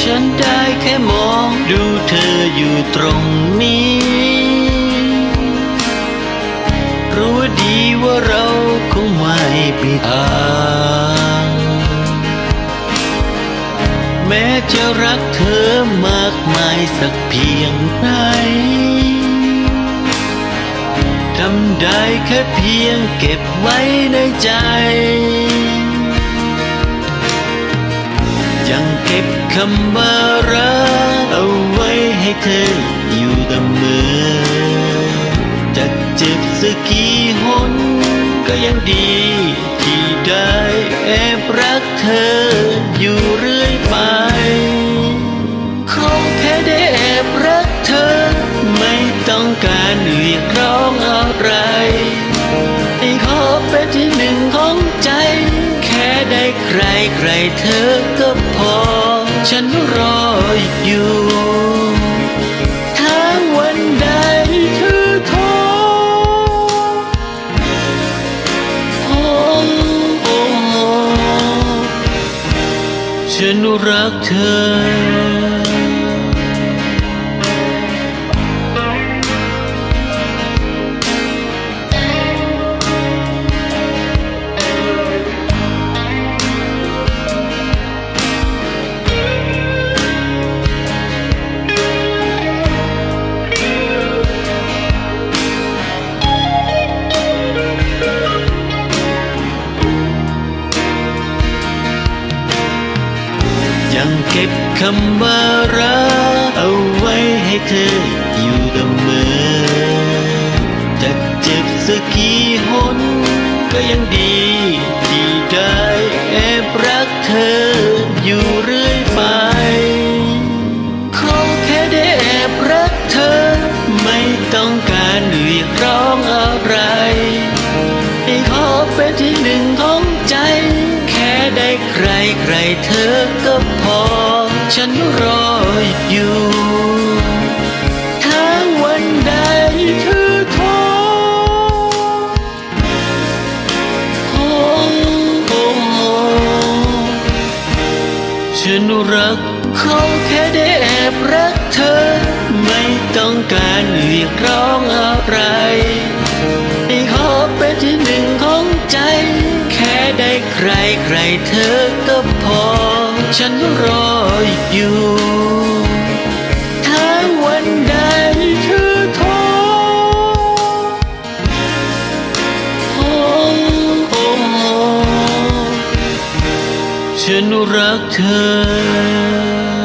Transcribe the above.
ฉันได้แค่มองดูเธออยู่ตรงนี้ รู้ดีว่าเราคงไม่ปิดทางแม้จะรักเธอมากมายสักเพียงไหนทำได้แค่เพียงเก็บไว้ในใจ ก็บคำว่ารักเอาไว้ให้เธออยู่เสมอจะเจ็บสักกี่หนก็ยังดีที่ได้แอบรักเธออยู่เรื่อยไปขอแค่ได้แอบรักเธอ ไม่ต้องการเรียกร้องอะไร ใครใครเธอก็พอ ฉันรออยู่ ถ้าวันใดเธอท้อโอ้โอ้ฉันรักเธอ ยังเก็บคำว่ารักเอาไว้ให้เธออยู่เสมอจะเจ็บสักกี่หนก็ยังดีที่ได้แอบรักเธออยู่เรื่อยไปขอแค่ได้แอบรักเธอ ไม่ต้องการเรียกร้องอะไรขอเป็นที่หนึ่งของใจ ใครใครเธอก็พอ ฉันรออยู่ ถ้าวันใดเธอท้อโอ้โอ้ฉันรักเขาแค่ได้แอบรักเธอ ไม่ต้องการเรียกร้องอะไรให้ขอเป็นที่หนึ่งของใจ ได้ใครใครเธอก็พอ ฉันรออยู่ ถ้าวันใดเธอท้อโอ้โอ้ฉันรักเธอ